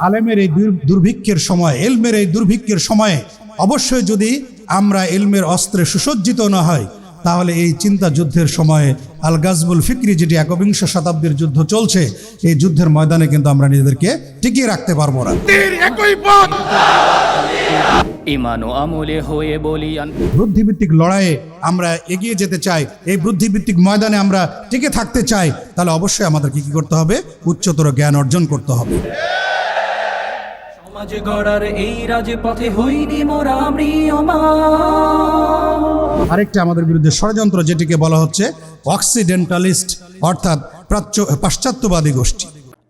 আলেমের এই দুর্ভিক্ষের সময়, এলমের এই দুর্ভিক্ষের সময়ে অবশ্যই যদি আমরা এলমের অস্ত্রে সুসজ্জিত না হয় তাহলে এই চিন্তা যুদ্ধের সময়ে আল গাজবুল ফিকরি যেটি একবিংশ শতাব্দীর যুদ্ধ চলছে এই যুদ্ধের ময়দানে কিন্তু আমরা নিজেদেরকে টিকিয়ে রাখতে পারব না। তীর ইমান ও আমলে হয়ে বলিয়ান। বুদ্ধিভিত্তিক লড়াইয়ে আমরা এগিয়ে যেতে চাই এই বুদ্ধিভিত্তিক ময়দানে আমরা টিকে থাকতে চাই তাহলে অবশ্যই আমাদেরকে কি করতে হবে? উচ্চতর জ্ঞান অর্জন করতে হবে। সমাজ গড়ার এই রাজপথে হইনি মোরা আরেকটা আমাদের বিরুদ্ধে ষড়যন্ত্র যেটিকে বলা হচ্ছে অক্সিডেন্টালিস্ট অর্থাৎ প্রাচ্য পাশ্চাত্যবাদী গোষ্ঠী।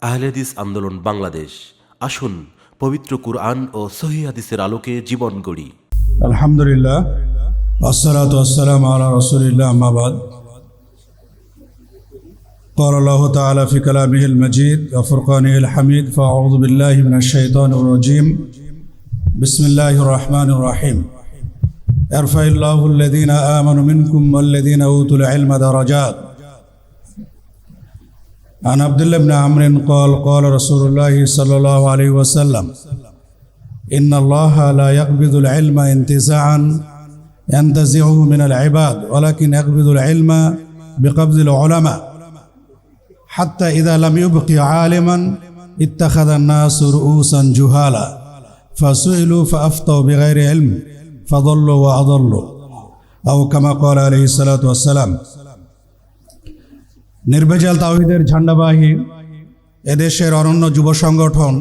আহলেদিস আন্দোলন বাংলাদেশ। আসুন পবিত্র কুরআন ও সহি হাদিসের আলোকে জীবন গড়ি। আলহামদুলিল্লাহ আসসালাতু আসসালাম আলা রাসূলিল্লাহ আম্মা বাদ। قال الله تعالى في كلامه المجيد وفرقانه الحميد فأعوذ بالله من الشيطان الرجيم بسم الله الرحمن الرحيم يرفع الله الذين آمنوا منكم والذين أوتوا العلم درجات عن عبد الله بن عمرو قال قال رسول الله صلى الله عليه وسلم إن الله لا يقبض العلم انتزاعا ينتزعه من العباد ولكن يقبض العلم بقبض العلماء হাত্তা ইদা লামিউবকি আলেমান ইত্তাখাদা নাসুর উসান জুহালা। ফাসুইলু ফাফতাও বেগাইরে এলম ফাদল্ল ওয়া আদল্ল। আও কামা কল আলহি সালাতাম নির্ভেজাল তাওহিদের ঝান্ডাবাহী এদেশের অরণ্য যুব সংগঠন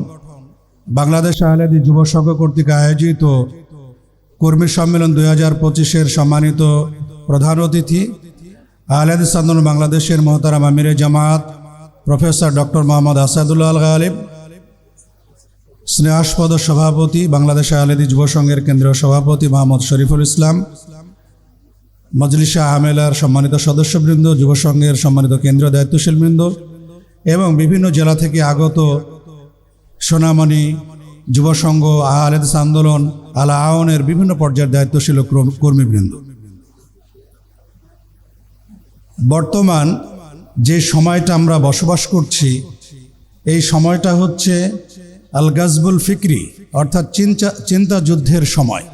বাংলাদেশ আহলাদি যুব সংঘ কর্তৃক আয়োজিত কর্মী সম্মেলন দুই হাজার পঁচিশের সম্মানিত প্রধান অতিথি আহলাদ সান্দন বাংলাদেশের মহতারাম আমিরে জামাত প্রফেসর ডক্টর মোহাম্মদ আসাদুল্লাহ আল গালিব, স্নেহাস্পদ সভাপতি, বাংলাদেশ আহলেদি যুব সংঘের কেন্দ্রীয় সভাপতি মোহাম্মদ শরীফুল ইসলাম, মজলিসা আহমেলার সম্মানিত সদস্যবৃন্দ, যুব সংঘের সম্মানিত কেন্দ্রীয় দায়িত্বশীল বৃন্দ এবং বিভিন্ন জেলা থেকে আগত সোনামণি যুব সংঘ আহলেদিস আন্দোলন, আল আওনের বিভিন্ন পর্যায়ের দায়িত্বশীল কর্মীবৃন্দ। বর্তমান যে সময়টা আমরা বসবাস করছি, এই সময়টা হচ্ছে আল গাজবুল ফিকরি, অর্থাৎ চিন্তা চিন্তা যুদ্ধের সময়।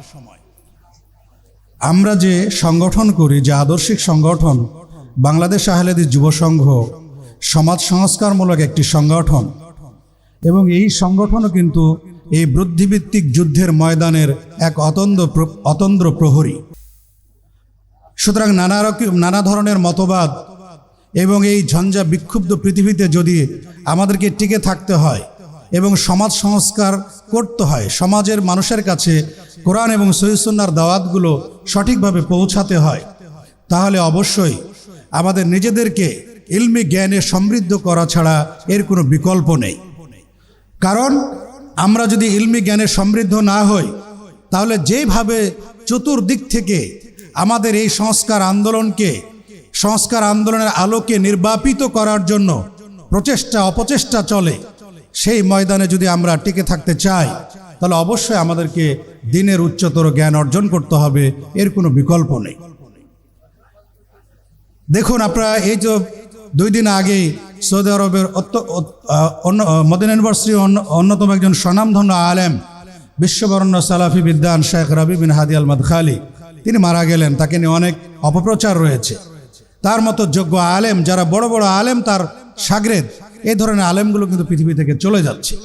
আমরা যে সংগঠন করি, যে আদর্শিক সংগঠন, বাংলাদেশ আহলেদি যুব সংঘ সমাজ সংস্কারমূলক একটি সংগঠন, এবং এই সংগঠনও কিন্তু এই বুদ্ধিভিত্তিক যুদ্ধের ময়দানের এক অতন্দ্র অতন্দ্র প্রহরী। সুতরাং নানা রকম, নানা ধরনের মতবাদ এবং এই ঝঞ্ঝা বিক্ষুব্ধ পৃথিবীতে যদি আমাদেরকে টিকে থাকতে হয় এবং সমাজ সংস্কার করতে হয়, সমাজের মানুষের কাছে কোরআন এবং সহিসুন্নার দাওয়াতগুলো সঠিকভাবে পৌঁছাতে হয়, তাহলে অবশ্যই আমাদের নিজেদেরকে ইলমি জ্ঞানে সমৃদ্ধ করা ছাড়া এর কোনো বিকল্প নেই। কারণ আমরা যদি ইলমি জ্ঞানে সমৃদ্ধ না হই, তাহলে যেভাবে চতুর্দিক থেকে আমাদের এই সংস্কার আন্দোলনকে সংস্কার আন্দোলনের আলোকে নির্বাপিত করার জন্য প্রচেষ্টা, অপচেষ্টা চলে। সেই ময়দানে যদি আমরা টিকে থাকতে চাই, তাহলে অবশ্যই আমাদেরকে দিনের উচ্চতর জ্ঞান অর্জন করতে হবে, এর কোনো বিকল্প নেই। দেখুন আপনারা, এই যে দুই দিন আগেই সৌদি আরবের অন্য মদিন ইউনিভার্সিটির অন্য- অন্যতম একজন স্বনামধন্য আলেম, বিশ্ববরণ্য সালাফি বিদ্যান শেখ রবি বিন হাদি মদখালি তিনি মারা গেলেন। তাকে নিয়ে অনেক অপপ্রচার রয়েছে। তার মতো যোগ্য আলেম, যারা বড় বড় আলেম, তার সাগরেদ। এই ধরনের আলেমগুলো কিন্তু পৃথিবী থেকে চলে যাচ্ছে।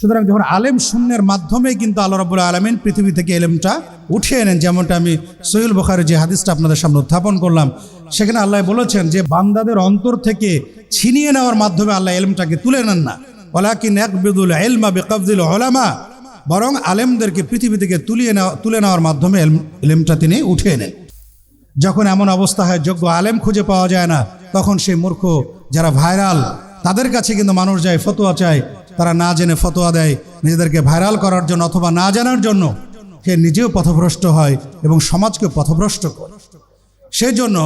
সুতরাং যখন আলেম শূন্যের মাধ্যমে কিন্তু আল্লাহ রবুল আলমিন পৃথিবী থেকে এলেমটা উঠিয়ে এনেন যেমনটা আমি সহিল বখারে যে হাদিসটা আপনাদের সামনে উত্থাপন করলাম, সেখানে আল্লাহ বলেছেন যে, বান্দাদের অন্তর থেকে ছিনিয়ে নেওয়ার মাধ্যমে আল্লাহ এলমটাকে তুলে নেন না। ওলাকিন একবিদুল এলমা বেকবদুল ওলামা বরং আলেমদেরকে পৃথিবী থেকে তুলিয়ে নেওয়া তুলে নেওয়ার মাধ্যমে এলম- এলেমটা তিনি উঠিয়ে নেন। যখন এমন অবস্থা হয়, যোগ্য আলেম খুঁজে পাওয়া যায় না, তখন সেই মূর্খ যারা ভাইরাল, তাদের কাছে কিন্তু মানুষ যায়, ফতোয়া চায়। তারা না জেনে ফতোয়া দেয়, নিজেদেরকে ভাইরাল করার জন্য অথবা না জানার জন্য। সে নিজেও পথভ্রষ্ট হয় এবং সমাজকে পথভ্রষ্ট করে। সেই জন্য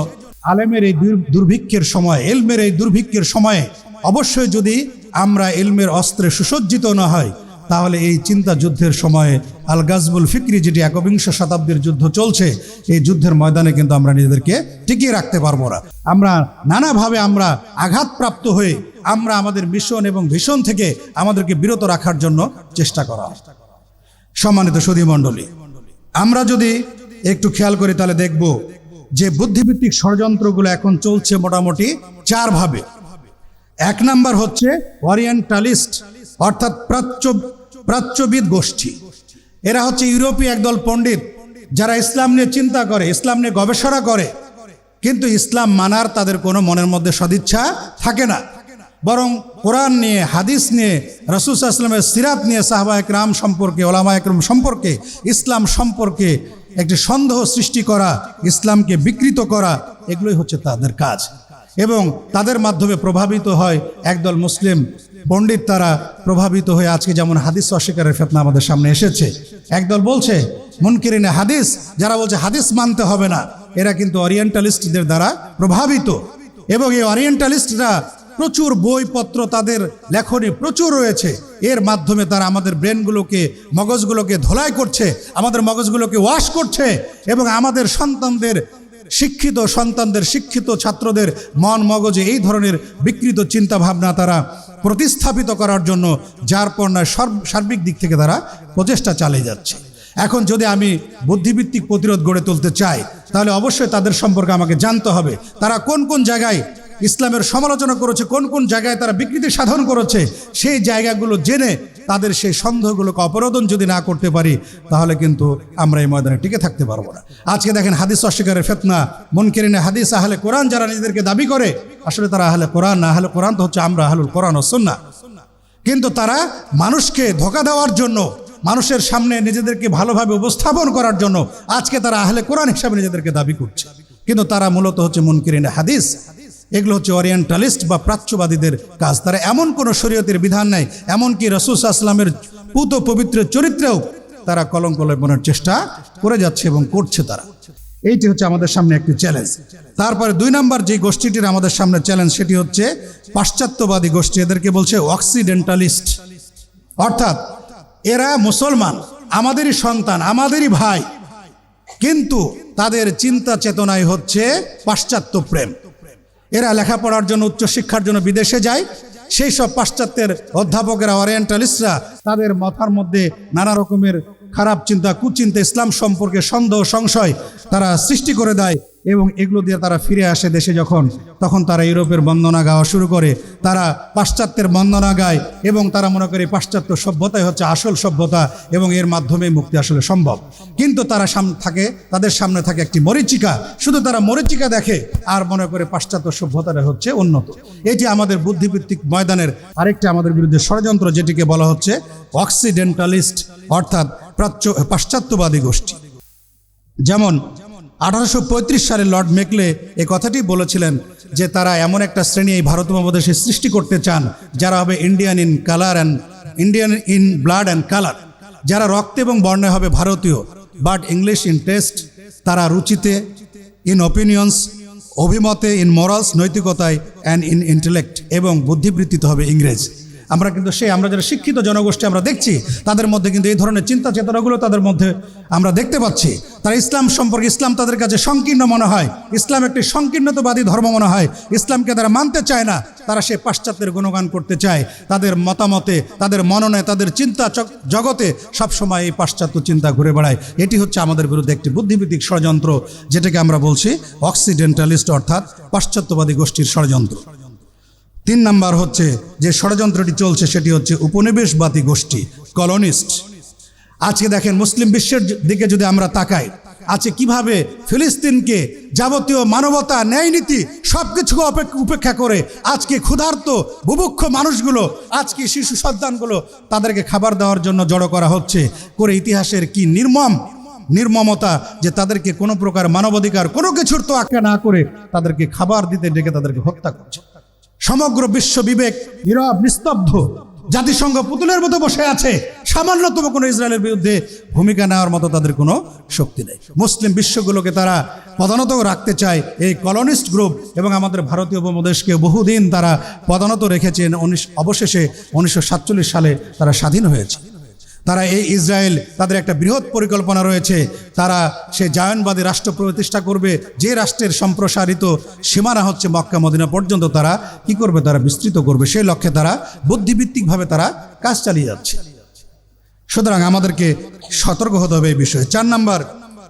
আলেমের এই দুর্ভিক্ষের সময়, এলমের এই দুর্ভিক্ষের সময়ে অবশ্যই যদি আমরা এলমের অস্ত্রে সুসজ্জিত না হয় তাহলে এই চিন্তা যুদ্ধের সময়ে আল গাজবুল ফিক্রি, যেটি একবিংশ শতাব্দীর যুদ্ধ চলছে, এই যুদ্ধের ময়দানে কিন্তু আমরা নিজেদেরকে টিকিয়ে রাখতে পারব না। আমরা নানাভাবে আমরা আঘাতপ্রাপ্ত হয়ে আমরা আমাদের মিশন এবং ভীষণ থেকে আমাদেরকে বিরত রাখার জন্য চেষ্টা করা। সম্মানিত সুধী মণ্ডলী আমরা যদি একটু খেয়াল করি তাহলে দেখব যে বুদ্ধিভিত্তিক ষড়যন্ত্রগুলো এখন চলছে মোটামুটি চারভাবে। এক নাম্বার হচ্ছে ওরিয়েন্টালিস্ট, অর্থাৎ প্রাচ্য প্রাচ্যবিদ গোষ্ঠী। এরা হচ্ছে ইউরোপীয় একদল পণ্ডিত, যারা ইসলাম নিয়ে চিন্তা করে, ইসলাম নিয়ে গবেষণা করে। কিন্তু ইসলাম মানার তাদের কোনো মনের মধ্যে সদিচ্ছা থাকে না। বরং কোরআন নিয়ে, হাদিস নিয়ে, রসুল আসলামের সিরাত নিয়ে সাহবা একরাম সম্পর্কে, ওলামা একরম সম্পর্কে, ইসলাম সম্পর্কে একটি সন্দেহ সৃষ্টি করা, ইসলামকে বিকৃত করা, এগুলোই হচ্ছে তাদের কাজ। এবং তাদের মাধ্যমে প্রভাবিত হয় একদল মুসলিম পণ্ডিত তারা প্রভাবিত হয়ে আজকে যেমন হাদিস অস্বীকারের ফেতনা আমাদের সামনে এসেছে, একদল বলছে, মুনকিরিনে হাদিস, যারা বলছে হাদিস মানতে হবে না, এরা কিন্তু অরিয়েন্টালিস্টদের দ্বারা প্রভাবিত। এবং এই অরিয়েন্টালিস্টরা প্রচুর বইপত্র তাদের লেখনে প্রচুর রয়েছে, এর মাধ্যমে তারা আমাদের ব্রেনগুলোকে, মগজগুলোকে ধোলাই করছে, আমাদের মগজগুলোকে ওয়াশ করছে, এবং আমাদের সন্তানদের শিক্ষিত সন্তানদের, শিক্ষিত ছাত্রদের মন মগজে এই ধরনের বিকৃত চিন্তা ভাবনা তারা প্রতিস্থাপিত করার জন্য যার পণ্যায় সার্বিক দিক থেকে তারা প্রচেষ্টা চালিয়ে যাচ্ছে। এখন যদি আমি বুদ্ধিভিত্তিক প্রতিরোধ গড়ে তুলতে চাই, তাহলে অবশ্যই তাদের সম্পর্কে আমাকে জানতে হবে। তারা কোন কোন জায়গায় ইসলামের সমালোচনা করেছে, কোন কোন জায়গায় তারা বিকৃতি সাধন করেছে, সেই জায়গাগুলো জেনে তাদের সেই সন্দেহগুলোকে অপরোধন যদি না করতে পারি, তাহলে কিন্তু আমরা এই ময়দানে টিকে থাকতে পারব না। আজকে দেখেন হাদিস অস্বীকারের ফেতনা। মনকেরিনে হাদিস, আহলে কোরআন যারা নিজেদেরকে দাবি করে, আসলে তারা আহলে কোরআন না, আহলে কোরআন তো হচ্ছে আমরা আহলুল কোরআন ও সুন্না কিন্তু তারা মানুষকে ধোকা দেওয়ার জন্য, মানুষের সামনে নিজেদেরকে ভালোভাবে উপস্থাপন করার জন্য আজকে তারা আহলে কোরআন হিসাবে নিজেদেরকে দাবি করছে। কিন্তু তারা মূলত হচ্ছে মুনকিরিনে হাদিস। এগুলো হচ্ছে ওরিয়েন্টালিস্ট বা প্রাচ্যবাদীদের কাজ। তারা এমন কোনো শরীয়তের বিধান নাই, এমনকি রসুল আসলামের পুত পবিত্র চরিত্রেও তারা কলঙ্ক লেপনের চেষ্টা করে যাচ্ছে এবং করছে তারা। এইটি হচ্ছে আমাদের সামনে একটি চ্যালেঞ্জ তারপরে দুই নম্বর যে গোষ্ঠীটির আমাদের সামনে চ্যালেঞ্জ সেটি হচ্ছে পাশ্চাত্যবাদী গোষ্ঠী। এদেরকে বলছে অক্সিডেন্টালিস্ট অর্থাৎ এরা মুসলমান, আমাদেরই সন্তান, আমাদেরই ভাই, কিন্তু তাদের চিন্তা চেতনায় হচ্ছে পাশ্চাত্য প্রেম। এরা লেখাপড়ার জন্য, উচ্চশিক্ষার জন্য বিদেশে যায়। সেই সব পাশ্চাত্যের অধ্যাপকেরা, ওরিয়েন্টালিস্টরা তাদের মাথার মধ্যে নানা রকমের খারাপ চিন্তা, কুচিন্তা, ইসলাম সম্পর্কে সন্দেহ, সংশয় তারা সৃষ্টি করে দেয়। এবং এগুলো দিয়ে তারা ফিরে আসে দেশে যখন, তখন তারা ইউরোপের বন্দনা গাওয়া শুরু করে। তারা পাশ্চাত্যের বন্দনা গায় এবং তারা মনে করে পাশ্চাত্য সভ্যতাই হচ্ছে আসল সভ্যতা এবং এর মাধ্যমে মুক্তি আসলে সম্ভব। কিন্তু তারা সামনে থাকে, তাদের সামনে থাকে একটি মরিচিকা। শুধু তারা মরিচিকা দেখে, আর মনে করে পাশ্চাত্য সভ্যতাটা হচ্ছে উন্নত। এটি আমাদের বুদ্ধিভিত্তিক ময়দানের আরেকটি আমাদের বিরুদ্ধে ষড়যন্ত্র যেটিকে বলা হচ্ছে অক্সিডেন্টালিস্ট, অর্থাৎ প্রাচ্য, পাশ্চাত্যবাদী গোষ্ঠী। যেমন আঠারোশো পঁয়ত্রিশ সালে লর্ড মেকলে এ কথাটি বলেছিলেন যে তারা এমন একটা শ্রেণি এই ভারত উপমহাদেশে সৃষ্টি করতে চান, যারা হবে Indian in colour and Indian in blood and colour যারা রক্ত এবং বর্ণে হবে ভারতীয় বাট ইংলিশ ইন টেস্ট তারা রুচিতে ইন অপিনিয়ন্স অভিমতে ইন মরালস নৈতিকতায় অ্যান্ড ইন ইন্টেলেক্ট এবং বুদ্ধিবৃত্তিতে হবে ইংরেজ। আমরা কিন্তু সেই, আমরা যারা শিক্ষিত জনগোষ্ঠী আমরা দেখছি, তাদের মধ্যে কিন্তু এই ধরনের চিন্তা চেতনাগুলো তাদের মধ্যে আমরা দেখতে পাচ্ছি। তারা ইসলাম সম্পর্কে, ইসলাম তাদের কাছে সংকীর্ণ মনে হয়। ইসলাম একটি সংকীর্ণতাবাদী ধর্ম মনে হয়। ইসলামকে তারা মানতে চায় না, তারা সে পাশ্চাত্যের গুণগান করতে চায়। তাদের মতামতে, তাদের মননে, তাদের চিন্তা জগতে সবসময় এই পাশ্চাত্য চিন্তা ঘুরে বেড়ায়। এটি হচ্ছে আমাদের বিরুদ্ধে একটি বুদ্ধিভিত্তিক ষড়যন্ত্র, যেটাকে আমরা বলছি অক্সিডেন্টালিস্ট অর্থাৎ পাশ্চাত্যবাদী গোষ্ঠীর ষড়যন্ত্র। তিন নাম্বার হচ্ছে যে ষড়যন্ত্রটি চলছে, সেটি হচ্ছে উপনিবেশবাদী গোষ্ঠী কলোনিস্ট আজকে দেখেন, মুসলিম বিশ্বের দিকে যদি আমরা তাকাই আজকে কীভাবে ফিলিস্তিনকে যাবতীয় মানবতা ন্যায় নীতি সব কিছুকে উপেক্ষা করে আজকে ক্ষুধার্ত, বুভুক্ষ মানুষগুলো, আজকে শিশু সন্তানগুলো তাদেরকে খাবার দেওয়ার জন্য জড়ো করা হচ্ছে। করে ইতিহাসের কি নির্মম, নির্মমতা যে তাদেরকে কোনো প্রকার মানবাধিকার কোনো কিছুর তো আঁকা না করে তাদেরকে খাবার দিতে ডেকে তাদেরকে হত্যা করছে। সমগ্র বিশ্ব বিবেক নীরব, নিস্তব্ধ। জাতিসংঘ পুতুলের মতো বসে আছে। সামান্যতম কোনো ইসরায়েলের বিরুদ্ধে ভূমিকা নেওয়ার মতো তাদের কোনো শক্তি নেই। মুসলিম বিশ্বগুলোকে তারা পদানত রাখতে চায় এই কলোনিস্ট গ্রুপ এবং আমাদের ভারতীয় উপমদেশকে বহুদিন তারা পদানত রেখেছেন। অবশেষে উনিশশো সাতচল্লিশ সালে তারা স্বাধীন হয়েছে। তারা এই ইসরায়েল, তাদের একটা বৃহৎ পরিকল্পনা রয়েছে। তারা সে জায়নবাদী রাষ্ট্র প্রতিষ্ঠা করবে। যে রাষ্ট্রের সম্প্রসারিত সীমানা হচ্ছে মক্কা, মদিনা পর্যন্ত তারা কি করবে? তারা বিস্তৃত করবে। সেই লক্ষ্যে তারা বুদ্ধিভিত্তিকভাবে তারা কাজ চালিয়ে যাচ্ছে। সুতরাং আমাদেরকে সতর্ক হতে হবে এই বিষয়ে। চার নাম্বার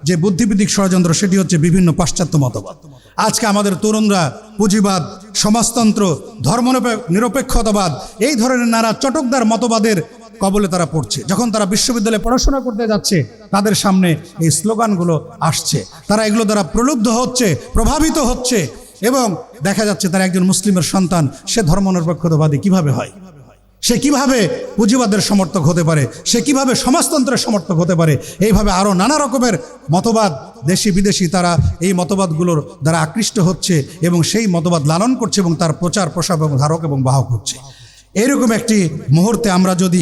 যে বুদ্ধিভিত্তিক ষড়যন্ত্র, সেটি হচ্ছে বিভিন্ন পাশ্চাত্য মতবাদ। আজকে আমাদের তরুণরা পুঁজিবাদ, সমাজতন্ত্র ধর্ম নিরপেক্ষতাবাদ, এই ধরনের নানা চটকদার মতবাদের কবলে তারা পড়ছে। যখন তারা বিশ্ববিদ্যালয়ে পড়াশোনা করতে যাচ্ছে, তাদের সামনে এই স্লোগানগুলো আসছে। তারা এগুলো দ্বারা প্রলুব্ধ হচ্ছে, প্রভাবিত হচ্ছে এবং দেখা যাচ্ছে তারা একজন মুসলিমের সন্তান, সে ধর্মনিরপেক্ষতাবাদী কীভাবে হয়? সে কীভাবে পুঁজিবাদের সমর্থক হতে পারে? সে কীভাবে সমাজতন্ত্রের সমর্থক হতে পারে? এইভাবে আরও নানা রকমের মতবাদ দেশি বিদেশি তারা এই মতবাদগুলোর দ্বারা আকৃষ্ট হচ্ছে এবং সেই মতবাদ লালন করছে এবং তার প্রচার, প্রসার এবং ধারক এবং বাহক হচ্ছে। এরকম একটি মুহূর্তে আমরা যদি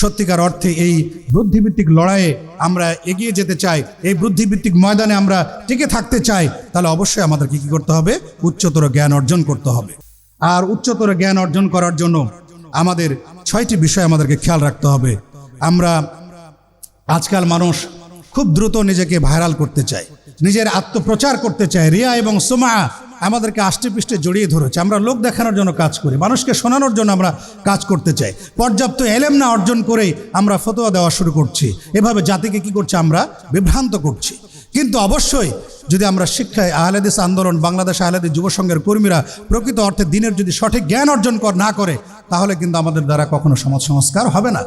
সত্যিকার অর্থে এই বুদ্ধিভিত্তিক লড়াইয়ে আমরা এগিয়ে যেতে চাই, এই বুদ্ধিভিত্তিক ময়দানে আমরা টিকে থাকতে চাই, তাহলে অবশ্যই আমাদেরকে কী করতে হবে? উচ্চতর জ্ঞান অর্জন করতে হবে। আর উচ্চতর জ্ঞান অর্জন করার জন্য আমাদের ছয়টি বিষয় আমাদেরকে খেয়াল রাখতে হবে। আমরা আজকাল মানুষ খুব দ্রুত নিজেকে ভাইরাল করতে চায় নিজের আত্মপ্রচার করতে চায় রিয়া এবং সোমা আমাদেরকে আষ্টে পৃষ্ঠে জড়িয়ে ধরেছে। আমরা লোক দেখানোর জন্য কাজ করি, মানুষকে শোনানোর জন্য আমরা কাজ করতে চাই। পর্যাপ্ত এলেম না অর্জন করেই আমরা ফতোয়া দেওয়া শুরু করছি। এভাবে জাতিকে কি করছি আমরা? বিভ্রান্ত করছি। কিন্তু অবশ্যই যদি আমরা শিক্ষায় আহলেদিস আন্দোলন, বাংলাদেশ আহলেদিস যুব সংঘের কর্মীরা প্রকৃত অর্থে দিনের যদি সঠিক জ্ঞান অর্জন কর না করে, তাহলে কিন্তু আমাদের দ্বারা কখনো সমাজ সংস্কার হবে না।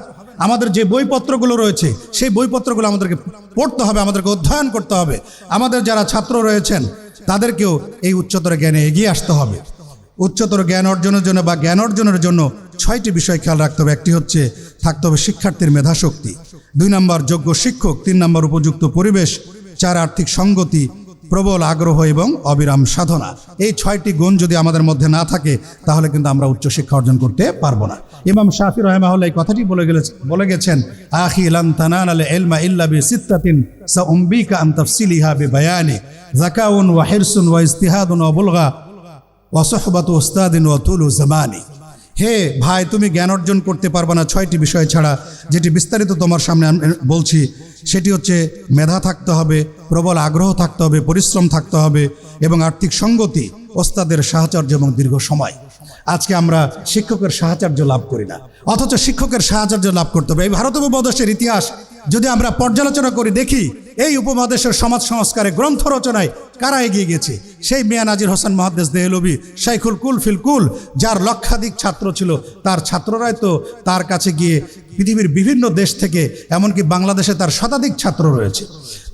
আমাদের যে বইপত্রগুলো রয়েছে, সেই বইপত্রগুলো আমাদেরকে পড়তে হবে, আমাদেরকে অধ্যয়ন করতে হবে। আমাদের যারা ছাত্র রয়েছেন তাদেরকেও এই উচ্চতর জ্ঞানে এগিয়ে আসতে হবে। উচ্চতর জ্ঞান অর্জনের জন্য বা জ্ঞান অর্জনের জন্য ছয়টি বিষয় খেয়াল রাখতে হবে। একটি হচ্ছে থাকতে হবে শিক্ষার্থীর মেধাশক্তি। দুই নম্বর যোগ্য শিক্ষক, তিন নম্বর উপযুক্ত পরিবেশ, চার আর্থিক সঙ্গতি প্রবল আগ্রহ এবং অবিরাম সাধনা। এই ছয়টি গুণ যদি আমাদের মধ্যে না থাকে, তাহলে কিন্তু আমরা উচ্চশিক্ষা অর্জন করতে পারব না। ইমাম শাফি রহমাহুল্লাহ এই কথাটি বলে গেলে বলে গেছেন, আখি লান তানান আল ইলমা ইল্লা বি সিত্তাতিন সা উম্বিকা আন তাফসিলিহা বি বায়ানি যাকাউন ওয়া হিরসুন ওয়া ইস্তিহাদুন ওয়া বুলগা ওয়া সুহবাতু উস্তাদিন ওয়া তুলু জামানি। হে ভাই, তুমি জ্ঞান অর্জন করতে পারবে না ছয়টি বিষয় ছাড়া, যেটি বিস্তারিত তোমার সামনে বলছি। সেটি হচ্ছে, মেধা থাকতে হবে, প্রবল আগ্রহ থাকতে হবে, পরিশ্রম থাকতে হবে এবং আর্থিক সঙ্গতি ওস্তাদের সাহচর্য এবং দীর্ঘ সময়। আজকে আমরা শিক্ষকের সাহায্য লাভ করি না। অথচ শিক্ষকের সাহায্য লাভ করতে হবে। এই ভারত ইতিহাস যদি আমরা পর্যালোচনা করে দেখি এই উপমহাদেশের সমাজ সংস্কারে গ্রন্থ রচনায় কারা এগিয়ে গেছে? সেই মিয়া নাজির হোসেন মহাদ্দেশ দেহলবি শাইখুল কুল ফিল কুল, যার লক্ষাধিক ছাত্র ছিল, তার ছাত্ররাই তো তার কাছে গিয়ে পৃথিবীর বিভিন্ন দেশ থেকে, এমনকি বাংলাদেশে তার শতাধিক ছাত্র রয়েছে।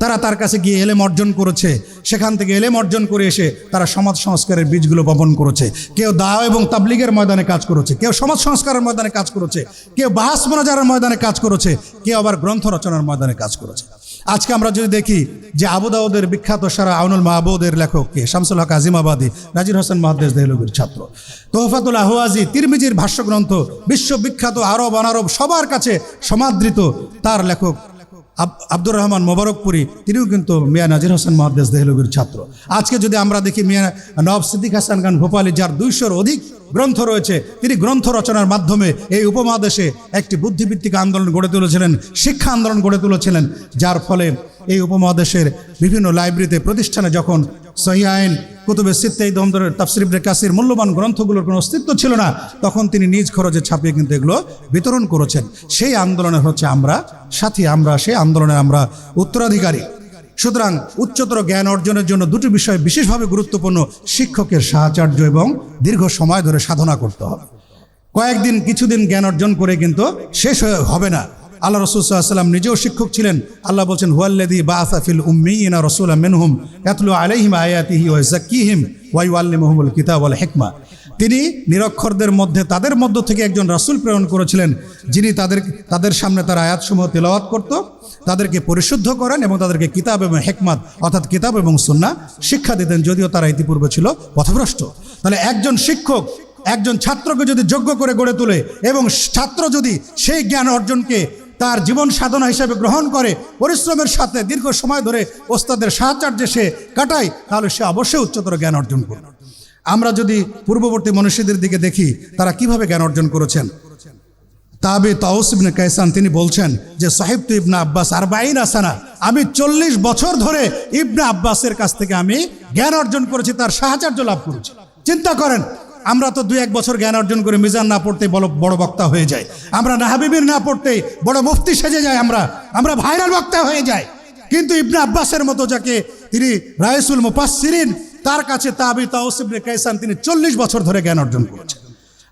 তারা তার কাছে গিয়ে এলেম অর্জন করেছে। সেখান থেকে এলেম অর্জন করে এসে তারা সমাজ সংস্কারের বীজগুলো বপন করেছে। কেউ দাও এবং তাবলিগের ময়দানে কাজ করেছে, কেউ সমাজ সংস্কারের ময়দানে কাজ করেছে, কেউ বাহাস মোনাজারের ময়দানে কাজ করেছে, কেউ আবার গ্রন্থ রচনার ময়দানে কাজ করেছে। আজকে আমরা যদি দেখি যে আবুদাউদের বিখ্যাত সারা আউনুল মাহবুদের লেখককে শামসুল হক আজিমাবাদী, নাজির হোসেন মহাদ্দেশ দেহলবির ছাত্র। তোহফাতুল আহওয়াজি, তিরমিজির ভাষ্যগ্রন্থ, বিশ্ববিখ্যাত আরব, অনারব, সবার কাছে সমাদৃত তার লেখক আব- আব্দুর রহমান মোবারকপুরি, তিনিও কিন্তু মিয়া নাজির হোসেন মহাদ্দেশ দেহলবির ছাত্র। আজকে যদি আমরা দেখি মিয়া নব সিদ্দিক হাসান খান ভোপালি, যার দুইশোর অধিক গ্রন্থ রয়েছে। তিনি গ্রন্থ রচনার মাধ্যমে এই উপমহাদেশে একটি বুদ্ধিভিত্তিক আন্দোলন গড়ে তুলেছিলেন, শিক্ষা আন্দোলন গড়ে তুলেছিলেন, যার ফলে এই উপমহাদেশের বিভিন্ন লাইব্রেরিতে, প্রতিষ্ঠানে যখন সহি আইন, কুতুবে সিত্তে এই দমদরের তাফসির ইবনে কাসির মূল্যবান গ্রন্থগুলোর কোনো অস্তিত্ব ছিল না, তখন তিনি নিজ খরচে ছাপিয়ে কিন্তু এগুলো বিতরণ করেছেন। সেই আন্দোলনের হচ্ছে আমরা সাথী, আমরা সেই আন্দোলনের আমরা উত্তরাধিকারী। সুতরাং উচ্চতর জ্ঞান অর্জনের জন্য দুটি বিষয় বিশেষভাবে গুরুত্বপূর্ণ, শিক্ষকের সাহচর্য এবং দীর্ঘ সময় ধরে সাধনা করতে হবে। কয়েকদিন, কিছুদিন জ্ঞান অর্জন করে কিন্তু শেষ হবে না। আল্লাহ রসুল্লাহাম নিজেও শিক্ষক ছিলেন। আল্লাহ বলছেন হুয়াল্লাদি বা আসাফিল উম্মিনা রসুল মেনহুম এতলু আলাইহিম আয়াতিহি ওয়া জাকিহিম ওয়াই আল্লিমহুমুল কিতাব ওয়াল হিকমা। তিনি নিরক্ষরদের মধ্যে, তাদের মধ্য থেকে একজন রাসূল প্রেরণ করেছিলেন, যিনি তাদের তাদের সামনে তার আয়াতসমূহ তেলাওয়াত করত, তাদেরকে পরিশুদ্ধ করেন এবং তাদেরকে কিতাব এবং হেকমাত, অর্থাৎ কিতাব এবং সুন্না শিক্ষা দিতেন, যদিও তারা ইতিপূর্বে ছিল পথভ্রষ্ট। তাহলে একজন শিক্ষক, একজন ছাত্রকে যদি যোগ্য করে গড়ে তোলে এবং ছাত্র যদি সেই জ্ঞান অর্জনকে তার জীবন সাধনা হিসেবে গ্রহণ করে, পরিশ্রমের সাথে দীর্ঘ সময় ধরে ওস্তাদের সাহায্যার্যে সে কাটায়, তাহলে সে অবশ্যই উচ্চতর জ্ঞান অর্জন করবে। আমরা যদি পূর্ববর্তী মনীষীদের দিকে দেখি, তারা কীভাবে জ্ঞান অর্জন করেছেন? তাবে তাউস ইবনে কাইসান তিনি বলছেন যে, সাহেব তু ইবনা আব্বাস আর বাইন আসানা। আমি চল্লিশ বছর ধরে ইবনা আব্বাসের কাছ থেকে আমি জ্ঞান অর্জন করেছি, তার সাহায্য লাভ করেছি। চিন্তা করেন, আমরা তো দুই এক বছর জ্ঞান অর্জন করে মিজান না পড়তে বড় বড় বক্তা হয়ে যাই। আমরা নাহাবিবির না পড়তে বড় মুফতি সেজে যাই আমরা। আমরা ভাইরাল বক্তা হয়ে যাই। কিন্তু ইবনে আব্বাসের মতো যাকে তিনি রাইসুল মুপাসসিরিন তার কাছে তাবি তাওসিবনে কাইসান তিনি চল্লিশ বছর ধরে জ্ঞান অর্জন করেছেন।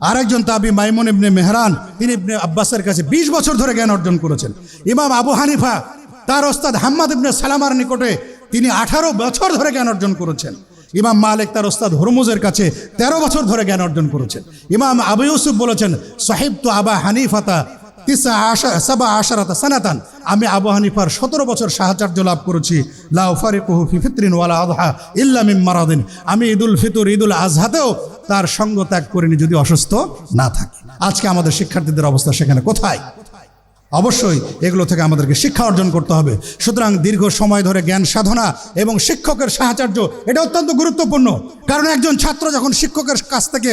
আরেকজন তাবি মাইমুন ইবনে মেহরান, তিনি ইবনে আব্বাসের কাছে ২০ বছর ধরে জ্ঞান অর্জন করেছেন। ইমাম আবু হানিফা, তার ওস্তাদ হাম্মাদ ইবনে সালামার নিকটে তিনি আঠারো বছর ধরে জ্ঞান অর্জন করেছেন। ইমাম মালিক তার ওস্তাদ হরমুজের কাছে ১৩ বছর ধরে জ্ঞান অর্জন করেছেন। ইমাম আবু ইউসুফ বলেছেন সাহিব তো আবা হানিফাতা তিসা আশা, সাবা আশারাতা সানাতান। আমি আবু হানিফার সতেরো বছর সাহাচার্য লাভ করেছি। লাউফারে ফারিকুহু ফি ফিতরিন ওয়ালা আদহা ইল্লা মিম মারাদিন। আমি ঈদুল ফিতর, ঈদুল আজহাতেও তার সঙ্গ ত্যাগ করিনি যদি অসুস্থ না থাকে। আজকে আমাদের শিক্ষার্থীদের অবস্থা সেখানে কোথায়? অবশ্যই এগুলো থেকে আমাদেরকে শিক্ষা অর্জন করতে হবে। সুতরাং দীর্ঘ সময় ধরে জ্ঞান সাধনা এবং শিক্ষকের সাহায্য, এটা অত্যন্ত গুরুত্বপূর্ণ। কারণ একজন ছাত্র যখন শিক্ষকের কাছ থেকে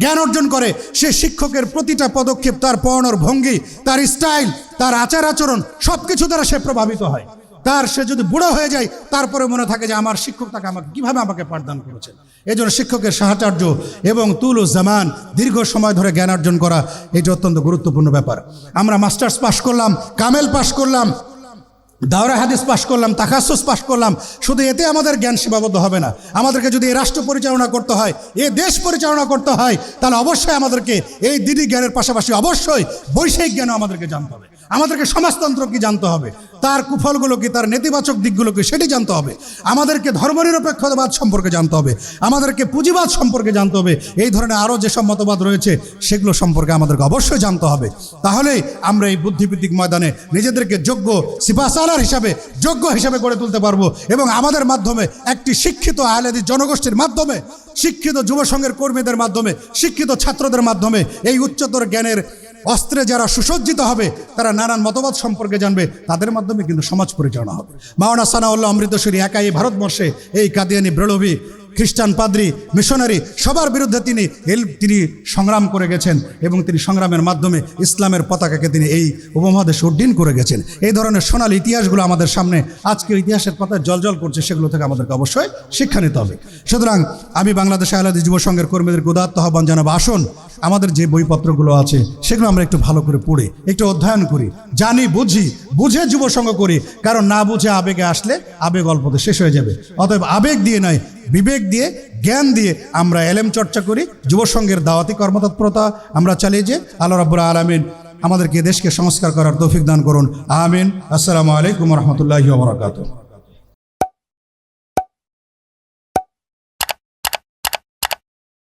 জ্ঞান অর্জন করে, সে শিক্ষকের প্রতিটা পদক্ষেপ, তার পড়ানোর ভঙ্গি, তার স্টাইল, তার আচার আচরণ সব কিছু দ্বারা সে প্রভাবিত হয়। তার সে যদি বুড়ো হয়ে যায়, তারপরে মনে থাকে যে আমার শিক্ষক তাকে আমাকে কীভাবে আমাকে পাঠদান করেছেন এই জন্য শিক্ষকের সাহাচার্য এবং তুল জামান, দীর্ঘ সময় ধরে জ্ঞান অর্জন করা, এটি অত্যন্ত গুরুত্বপূর্ণ ব্যাপার। আমরা মাস্টার্স পাশ করলাম, কামেল পাশ করলাম, দাওরা হাদিস পাশ করলাম তাকাসুস পাশ করলাম। শুধু এতে আমাদের জ্ঞান সীমাবদ্ধ হবে না। আমাদেরকে যদি এই রাষ্ট্র পরিচালনা করতে হয়, এ দেশ পরিচালনা করতে হয়, তাহলে অবশ্যই আমাদেরকে এই দিদি জ্ঞানের পাশাপাশি অবশ্যই বৈষয়িক জ্ঞানও আমাদেরকে জানতে হবে। আমাদেরকে সমাজতন্ত্র কি জানতে হবে? তার কুফলগুলো কি, তার নেতিবাচক দিকগুলো কি, সেটি জানতে হবে। আমাদেরকে ধর্মনিরপেক্ষতাবাদ সম্পর্কে জানতে হবে। আমাদেরকে পুঁজিবাদ সম্পর্কে জানতে হবে। এই ধরনের আরও যেসব মতবাদ রয়েছে, সেগুলো সম্পর্কে আমাদেরকে অবশ্যই জানতে হবে। তাহলেই আমরা এই বুদ্ধিভিত্তিক ময়দানে নিজেদেরকে যোগ্য সিপাসালার হিসাবে, যোগ্য হিসাবে গড়ে তুলতে পারব এবং আমাদের মাধ্যমে একটি শিক্ষিত আহলেদি জনগোষ্ঠীর মাধ্যমে, শিক্ষিত যুব সংঘের কর্মীদের মাধ্যমে, শিক্ষিত ছাত্রদের মাধ্যমে এই উচ্চতর জ্ঞানের অস্ত্রে যারা সুসজ্জিত হবে, তারা নানান মতবাদ সম্পর্কে জানবে। তাদের মাধ্যমে কিন্তু সমাজ পরিচালনা হবে। মাওনা সানাউল্লাহ অমৃতসরী একাই ভারতবর্ষে এই কাদিয়ানি ব্রেলভি খ্রিস্টান পাদ্রী, মিশনারি, সবার বিরুদ্ধে তিনি এল, তিনি সংগ্রাম করে গেছেন এবং তিনি সংগ্রামের মাধ্যমে ইসলামের পতাকাকে তিনি এই উপমহাদেশে উড্ডীন করে গেছেন। এই ধরনের সোনালি ইতিহাসগুলো আমাদের সামনে আজকে ইতিহাসের পাতায় জলজল করছে, সেগুলো থেকে আমাদেরকে অবশ্যই শিক্ষা নিতে হবে। সুতরাং আমি বাংলাদেশ আহলাদি যুব সংঘের কর্মীদের উদাত্ত আহ্বান জানাব, আসুন আমাদের যে বইপত্রগুলো আছে, সেগুলো আমরা একটু ভালো করে পড়ি, একটু অধ্যয়ন করি, জানি, বুঝি, বুঝে যুব সংঘ করি, কারণ না বুঝে আবেগে আসলে আবেগ অল্পতে শেষ হয়ে যাবে। অতএব আবেগ দিয়ে নয়, বিবেক দিয়ে, জ্ঞান দিয়ে আমরা এলেম চর্চা করি যুব সংঘের দাওয়াতি কর্মতৎপরতা আমরা চালিয়ে যে আল্লাহ রব্বুর আলমিন আমাদেরকে দেশকে সংস্কার করার তৌফিক দান করুন। আমিন। আসসালামু আলাইকুম রহমতুল্লাহি